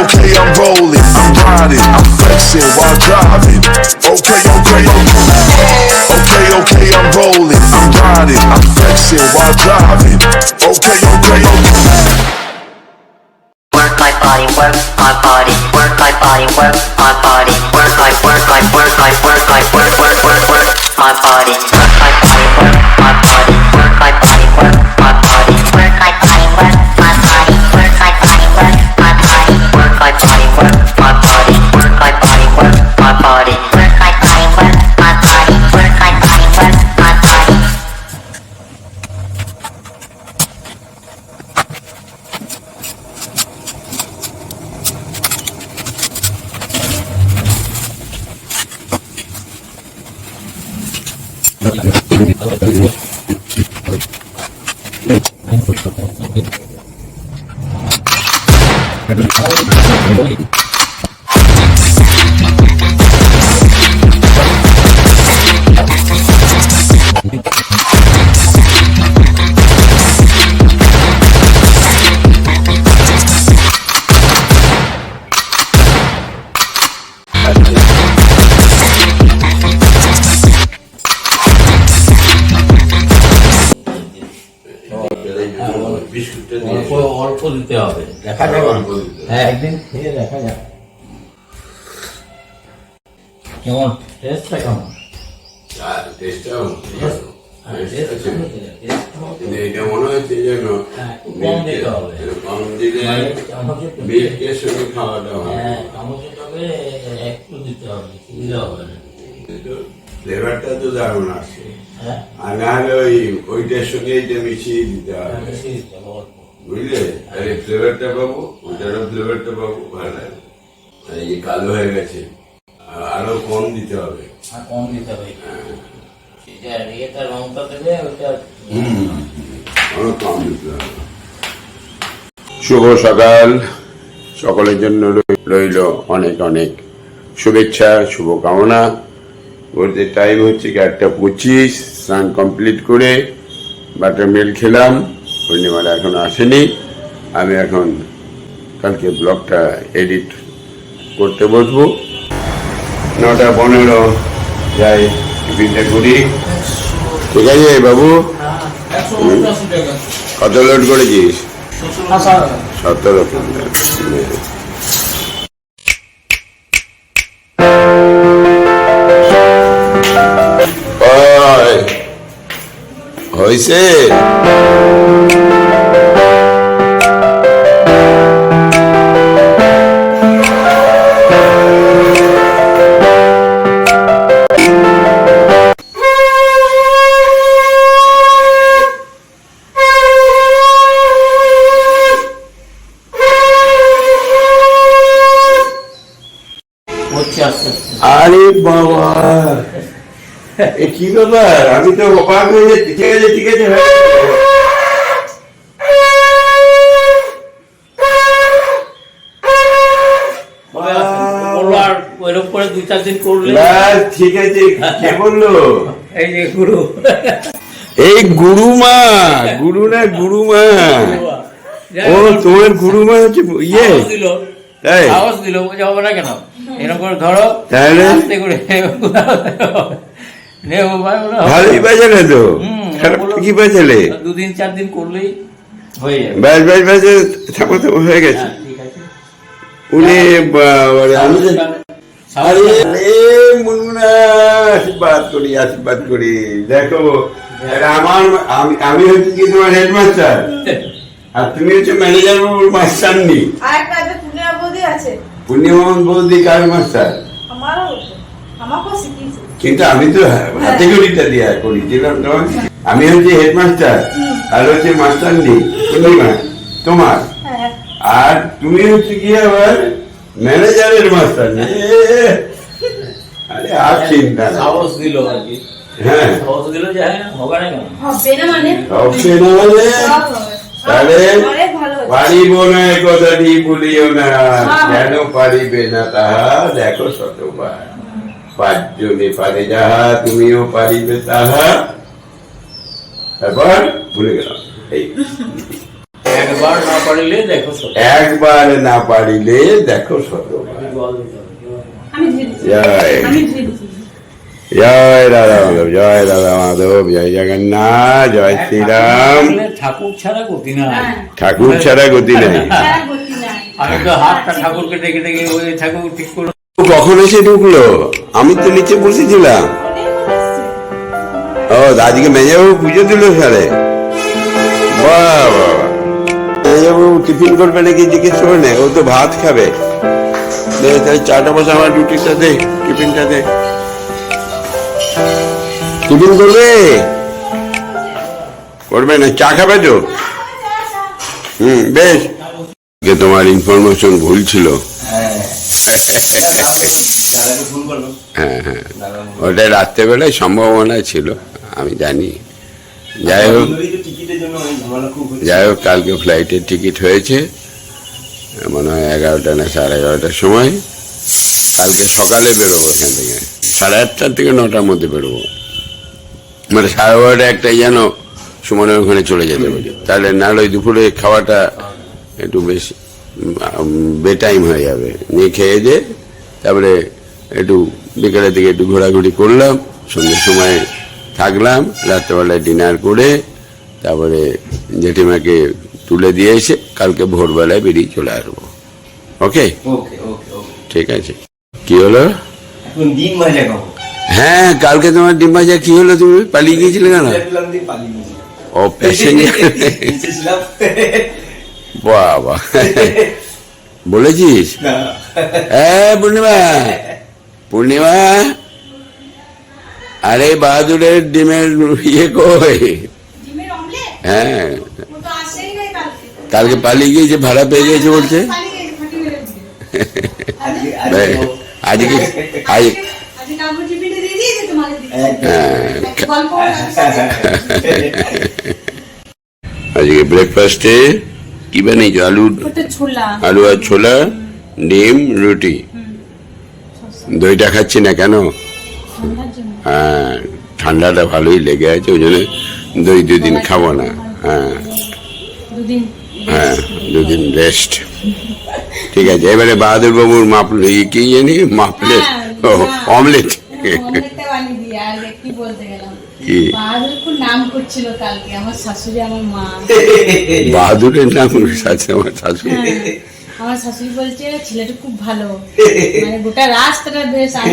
okay, I'm rolling, I'm riding, I'm flexing while driving. Okay, okay, okay, okay, I'm rolling, I'm riding, I'm flexing while driving. Okay, okay, okay. Work my body, work my body, work my body, work my body, work my work my work my work my work work work work my body, work my body, work my body, work my body, work my body, বিস্কুটটা অল্প অল্প দিতে হবে। দেখা যাবে দিতে হ্যাঁ একদিন খেয়ে দেখা যাবে কেমন? টেস্টটা কেমন? হ্যাঁ, হ্যাঁ, কম দিতে হবে। কম দিলে মানে বিয়ের হ্যাঁ, সঙ্গে খাওয়াটা হবে একটু দিতে হবে সুবিধা হবে না। ফ্লেভারটা তো দারুণ আসছে হ্যাঁ। আর না হলে ওই ওইটার সঙ্গে এটা মিশিয়ে দিতে হবে। অল্প। বুঝলে? আর ফ্লেভারটা পাবো ওইটারও ফ্লেভারটা পাবো ভালো লাগে। আর এই কালো হয়ে গেছে আরও কম দিতে হবে। কম দিতে হবে। এটা রংটা দেবে ওইটা অনেক কম দিতে হবে। শুভ সকাল। সকলের জন্য রইল অনেক অনেক শুভেচ্ছা শুভকামনা। বলতে টাইম হচ্ছে কি একটা পঁচিশ স্নান কমপ্লিট করে বাটার মিল খেলাম। পূর্ণিমাটা এখন আসেনি। আমি এখন কালকে ব্লগটা এডিট করতে বসবো। নটা পনেরো যাই টিফিনটা করি। ঠিক আছে বাবু? কত লোড করেছিস? সতেরো হয়েছে কি ব্যাপার? আমি তো অবাক হয়ে যাচ্ছি ঠিক আছে ঠিক আছে হয়ে করে দুই চার দিন করলে। ঠিক আছে। কে বলল? এই যে গুরু। এই গুরুমা গুরু না গুরুমা। ও তোমার গুরুমা হচ্ছে ইয়ে। সাহস দিল। দিল হবে না কেন? এরকম করে ধরো। তাহলে? করে। ভালোই বাজালে তো। খারাপ কি বাজালে দুদিন চার দিন করলেই হয়ে যাবে। ব্যাস ব্যাস ব্যাস থামো থামো হয়ে গেছে। হ্যাঁ, ঠিক আছে। উনি আমি আশীর্বাদ করি আশীর্বাদ করি। দেখো আমার আমি আমি হচ্ছে কি তোমার হেডমাস্টার? আর তুমি হচ্ছে ম্যানেজার মাস্টার নি। পূর্ণিমা বৌদি কার মাস্টার? আমারও। আমাকেও কিন্তু আমি তো হাতে গড়িটা দিয়া করেছিলাম তোমার আমি হচ্ছে হেডমাস্টার আর হচ্ছে মাস্টার নি পূর্ণিমা তোমার। হ্যাঁ আর তুমি হচ্ছে কি আবার ম্যানেজারের মাস্টার নি। আরে আর চিন্তা সাহস দিল আর কি। হ্যাঁ। সাহস দিল যে হ্যাঁ হবে না হবে না মানে? সবচেয়ে না হলে তাহলে অনেক পারিব না এ কথাটি বলিও না। হ্যাঁ। কেন পারিবে না তাহা? দেখো শতবার। পাঁচজনে পারে যাহা তুমিও পারিবে তাহা তারপর ভুলে গেলাম। এই। একবার না পারিলে দেখো একবার না পারিলে দেখো শতবার জল দিতে হবে। আমি ধুয়ে দিচ্ছি জয় জয় রাধা মাধব জয় রাধা মাধব জয় জগন্নাথ জয় শ্রীরাম। ঠাকুর ছাড়া গতি না হ্যাঁ। ঠাকুর ছাড়া গতি নেই। নাই। আমি তো হাতটা ঠাকুরকে ডেকে ডেকে ওই ঠাকুর ঠিক করে। ও কখন এসে ঢুকলো? আমি তো নিচে বসেছিলাম। ও আজকে মেজাবাবু পুজো দিল সারে মেজাবাবু টিফিন করবে নাকি জিজ্ঞেস করে নে, ও তো ভাত খাবে। চাটা বসে, আমার রুটিটা দে, টিফিনটা দে। টিফিন করবে? করবে না, চা খাবে তো? হুম, বেশ। তোমার ইনফরমেশন ভুল ছিল। হ্যাঁ হ্যাঁ ওটা রাত্রেবেলায় সম্ভাবনা ছিল, আমি জানি। যাই হোক যাই হোক, কালকে ফ্লাইটের টিকিট হয়েছে, মনে হয় এগারোটা না সাড়ে এগারোটার সময়। কালকে সকালে বেরোবো এখান থেকে, সাড়ে আটটার থেকে নটার মধ্যে বেরোবো। মানে সাড়ে বারোটা একটা যেন সুমনের ওখানে চলে যেতে পারি। তাহলে নাহলে ওই দুপুরে খাওয়াটা একটু বেশ বে টাইম হয়ে যাবে। নিয়ে খেয়ে যে তারপরে একটু বিকেলের দিকে একটু ঘোরাঘুরি করলাম সন্ধ্যের সময় থাকলাম রাত্রেবেলায় ডিনার করে তারপরে জেঠিমাকে তুলে দিয়ে এসে কালকে ভোরবেলায় বেরিয়ে চলে আসব। ওকে ঠিক আছে। কি হলো? হ্যাঁ কালকে তোমার ডিম ভাজা কি হলো তুমি? পালিয়ে গিয়েছিলে কেন? দিয়ে। ও প্যাসেঞ্জার। বাবা বলেছিস না। হ্যাঁ পূর্ণিমা পূর্ণিমা আরে বাহাদুরের ডিমের ইয়ে কই ডিমের অমলেট হ্যাঁ ও তো আসেই নাই কালকে কালকে পালিয়ে গিয়েছে ভাড়া পেয়ে গেছে বলছে পালিয়ে গেছে, ফাটি মেরে দিয়েছে। আজকে- এই, আজকে আজকে আজ আজকে কাগজ টিফিনটা দিয়ে দিয়েছে তোমাকে দিতে। হ্যাঁ, একটা গল্প আজকে ব্রেকফাস্টে কি বানিয়েছো আলু আলু আর ছোলা ডিম রুটি। দইটা খাচ্ছি না কেন? হ্যাঁ ঠান্ডাটা ভালোই লেগে আছে ওই জন্য দই দুদিন খাব না। হ্যাঁ। হ্যাঁ দুদিন রেস্ট ঠিক আছে এবারে বাহাদুর বাবুর মাপলে কি জানি? মাপলে অমলেট বানিয়ে কি বলতে বাহাদুর খুব নাম করছিল কালকে আমার শাশুড়ি আমার মা। বাহাদুরের নাম আছে আমার শাশুড়ি। হ্যাঁ, আমার শাশুড়ি বলছে ছেলেটা খুব ভালো। মানে গোটা রাস্তাটা বেশ।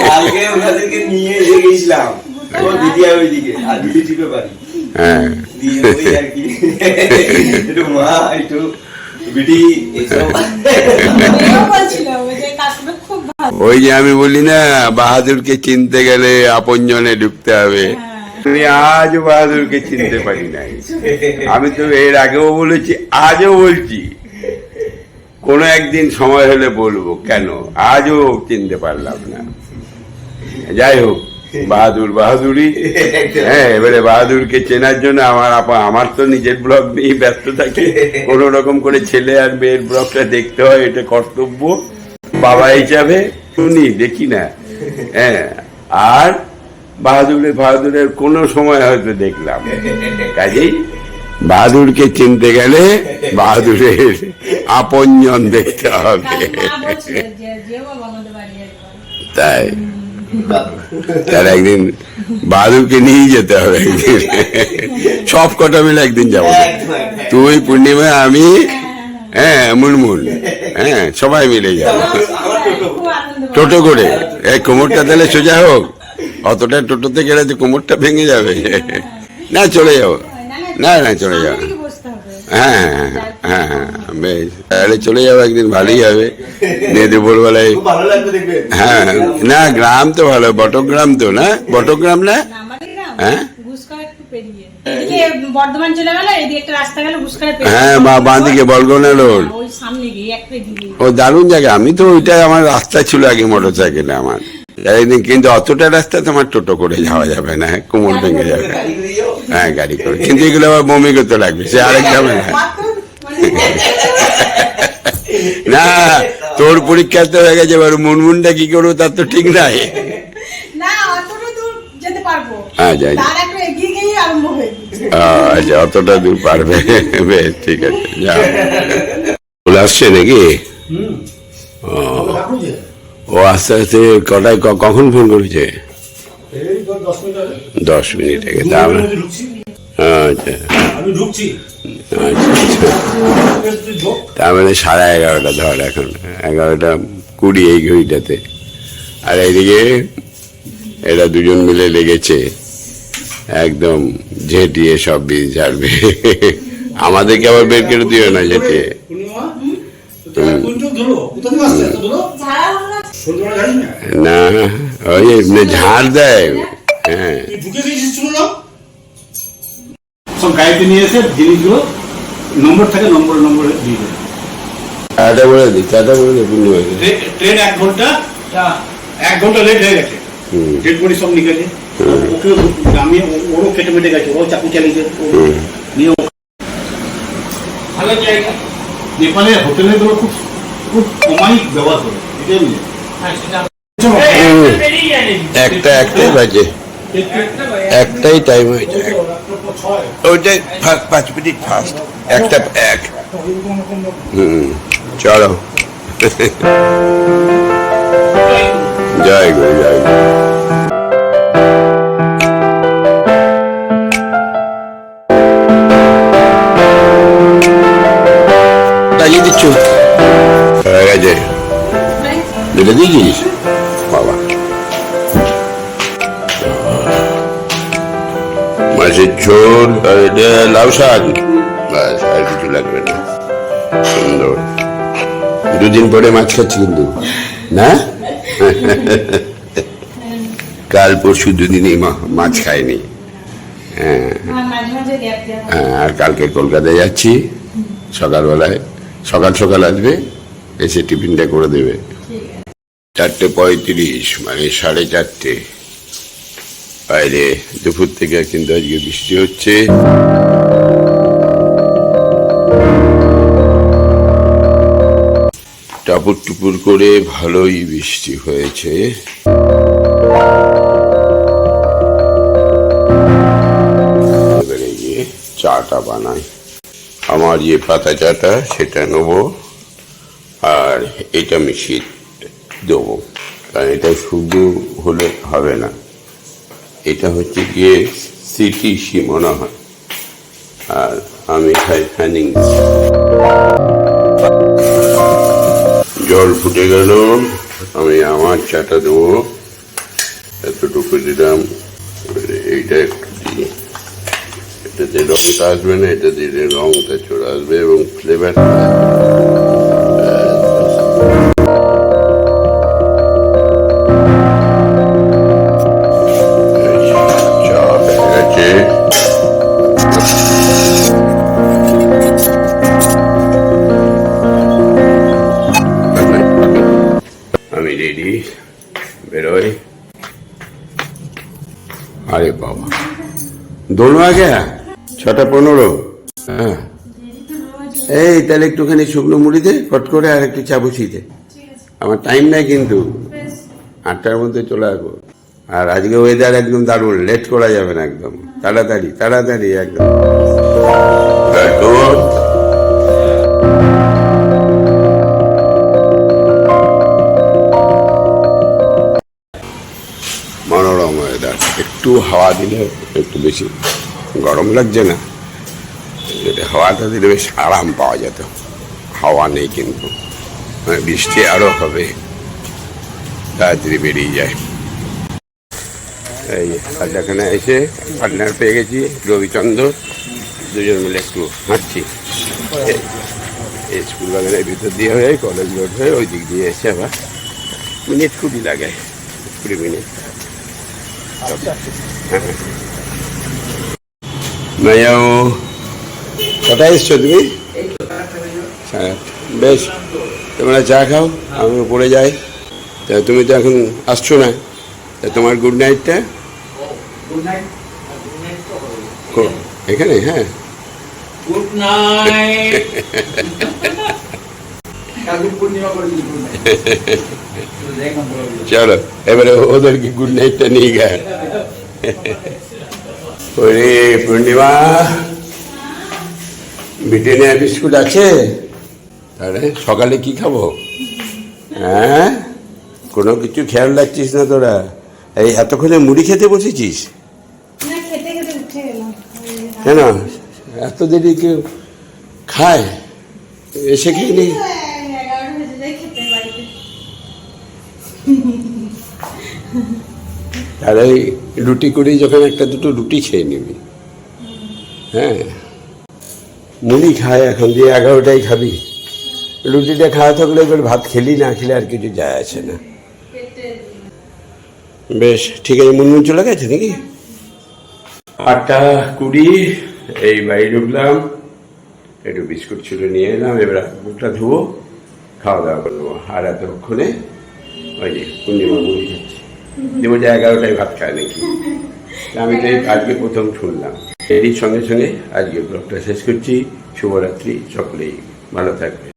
কালকে ওনাদেরকে নিয়ে গেছিলাম। ও দিদি আর ওইদিকে আর দিদি টিপে পারি হ্যাঁ। দিয়ে আর কি। একটু মা একটু ওই যে আমি বলি না, বাহাদুরকে চিনতে গেলে আপনজনে ঢুকতে হবে। তুমি আজ বাহাদুরকে চিনতে পারি নাই। আমি তো এর আগেও বলেছি, আজও বলছি। কোনো একদিন সময় হলে বলব, কেন? আজও চিনতে পারলাম না। যাই হোক। বাহাদুর বাহাদুরি হ্যাঁ এবারে বাহাদুরকে চেনার জন্য আমার আপা- আমার তো নিজের ব্লগ নিয়ে ব্যস্ত থাকি। কোন রকম করে ছেলে আর মেয়ের ব্লগটা দেখতে হয় এটা কর্তব্য। বাবা হিসাবে শুনি দেখি না। হ্যাঁ আর বাহাদুরের বাহাদুরের কোন সময় হয়তো দেখলাম। কাজেই বাহাদুরকে চিনতে গেলে বাহাদুরের আপনজন দেখতে হবে। তাই। তার একদিন বাহাদুরকে নিয়ে যেতে হবে একদিন। সব কটা মিলে একদিন যাব। তুই, পূর্ণিমা, আমি হ্যাঁ মুনমুন হ্যাঁ সবাই মিলে যাব। টোটো করে। এই কোমরটা তাহলে সোজা হোক। অতটা টোটোতে গেলে তো কোমরটা ভেঙে যাবে। না, চলে যাব। না না, চলে যাব সামনে দিকে বসতে হবে হ্যাঁ হ্যাঁ হ্যাঁ হ্যাঁ বেশ তাহলে চলে যাব একদিন ভালোই হবে নিয়ে দুপুরবেলায় হ্যাঁ না গ্রাম তো ভালো বটগ্রাম তো না বটগ্রাম না হ্যাঁ? হ্যাঁ বা বাঁদিকে বলগোনা রোড ও দারুণ জায়গা আমি তো ওইটা আমার রাস্তা ছিল আগে মোটর সাইকেলে আমার কিন্তু অতটা রাস্তা তোমার টোটো করে যাওয়া যাবে না কোমর ভেঙে যাবে হ্যাঁ গাড়ি করে। কিন্তু এগুলো আবার বমি করতে লাগবে সে আরেক ঝামেলা না তোর পরীক্ষা তো হয়ে গেছে এবার মুনমুনটা কি করব তার তো ঠিক নাই। হ্যাঁ, আচ্ছা অতটা দূর পারবে। বেশ ঠিক আছে যাও। চলে আসছে নাকি? ও। আস্তে আস্তে কটায় কখন ফোন করেছে? দশ মিনিট আগে তা আমরা আচ্ছা। আচ্ছা। তার মানে সাড়ে এগারোটা ধর এখন এগারোটা কুড়ি এই ঘড়িটাতে। আর এইদিকে এরা দুজন মিলে লেগেছে একদম ঝেঁটিয়ে সব বীজ ঝাড়বে আমাদেরকে আবার বের করে দিও না ঝেঁটিয়ে। পূর্ণিমা না? ওই ঝাড় দেয়। হ্যাঁ। তুই ঢুকে গেছিস শুনো না সব গাড়িতে নিয়ে এসে জিনিসগুলো নম্বর থাকে নম্বর নম্বর দিয়ে দেবে টাটা বলে দিই টাটা বলে দিই পূর্ণিমাকে ট্রে- ট্রেন এক ঘণ্টা এক ঘণ্টা লেট হয়ে গেছে। ডেড বডি সব নিয়ে ওকে নামিয়ে ওরও কেটে মেটে গেছে ও চাকু চালিয়েছে ও- হুম। নিয়ে ভালো জায়গা। নেপালের হোটেলগুলো খুব খুব অমায়িক ব্যবহার করে? একটা একটাই বাজে। একটাই টাইম হয়েছে ওইটাই ফা- পাঁচ মিনিট ফার্স্ট একটা এক। হুম। চলো। জয় গুরু জয় গুরু হয়ে গেছে। বাবা। মাছের ঝোল আর এটা লাউ শাক। ব্যাস আর কিছু লাগবে না। সুন্দর। দুদিন পরে মাছ খাচ্ছি কিন্তু। না? কাল পরশু দুদিনই মাছ খাইনি। হ্যাঁ। আর হয়। আর কালকে কলকাতায় যাচ্ছি সকালবেলায়। সকাল সকাল আসবে এসে টিফিনটা করে দেবে। চারটে পঁয়ত্রিশ মানে সাড়ে চারটে। বাইরে দুপুর থেকে কিন্তু আজকে বৃষ্টি হচ্ছে। টাপুর টুপুর করে ভালোই বৃষ্টি হয়েছে। চাটা বানাই। আমার যে পাতা চাটা, সেটা নেব। আর এটা মিশিয়ে দেবো। কারণ এটা শুধু হলে হবে না। এটা হচ্ছে গিয়ে সিটি সি মনে হয়। আর আমি খাই ফ্যানিং জল ফুটে গেল। আমি আমার চাটা দেবো। এতটুকু দিলাম। এইটা একটু দিই এটাতে রংটা আসবে না এটা দিলে রংটা চলে আসবে এবং ফ্লেভারটা দোনো আগে? ছটা পনেরো। হ্যাঁ। এই, তাহলে একটুখানি শুকনো মুড়ি দে ফট করে আর একটু চা বসিয়ে দে। আমার টাইম নাই কিন্তু। আটটার মধ্যে চলে আসব। আর আজকে ওয়েদার একদম দারুণ। লেট করা যাবে না একদম। তাড়াতাড়ি তাড়াতাড়ি একদম। হাওয়া দিলে একটু বেশি গরম লাগছে না। যদি হাওয়াটা দিলে বেশ আরাম পাওয়া যেত। হাওয়া নেই কিন্তু। মানে বৃষ্টি আরও হবে। তাড়াতাড়ি বেরিয়ে যায়। এই এখানে এসে পার্টনার পেয়ে গেছি, রবিচন্দ্র। দুজন মিলে একটু হাঁটছি। স্কুল বাগানের ভিতর দিয়ে হয়ে, কলেজ রোড হয়ে ওই দিক দিয়ে এসে আবার মিনিট কুড়ি লাগে, কুড়ি মিনিট। নয়াও কোথায় এসছো তুমি? হ্যাঁ বেশ। তোমরা চা খাও আমি উপরে যাই। তা তুমি তো এখন আসছো না। তা তোমার গুড নাইটটা এখানে? হ্যাঁ। গুড নাইট চলো এবারে ওদেরকে গুড নাইটটা নিয়ে গে ওরে পূর্ণিমা ব্রিটেনিয়া বিস্কুট আছে? তাহলে সকালে কি খাব? হ্যাঁ? কোনো কিছু খেয়াল রাখছিস না তোরা? এই এতক্ষণে মুড়ি খেতে বসেছিস? কেন? এত দেরি কেউ খায়? এসে খেয়ে নি এগারোটা বেজে যায় খেতে বাড়িতে এই রুটি করেই যখন একটা দুটো রুটি খেয়ে নিবি। হ্যাঁ। মুড়ি খায় এখন দিয়ে এগারোটাই খাবি। রুটিটা খাওয়া থাকলে এবার ভাত খেলি, না খেলে আর কিছু যায় আসে না। বেশ, ঠিক আছে, মুনমুন চলে গেছে নাকি? আটটা কুড়ি, এই বাড়ি ঢুকলাম, একটু বিস্কুট ছিল নিয়ে এলাম, এবার মুখটা ধুবো, খাওয়া দাওয়া করব। আর এতক্ষণে ওই যে পূর্ণিমা মুড়ি। দেবো এগারোটায় ভাত খায় নাকি? আমি তো আজকে প্রথম শুনলাম। এরই সঙ্গে সঙ্গে আজকে ব্লগটা শেষ করছি। শুভরাত্রি, সকলেই ভালো থাকবে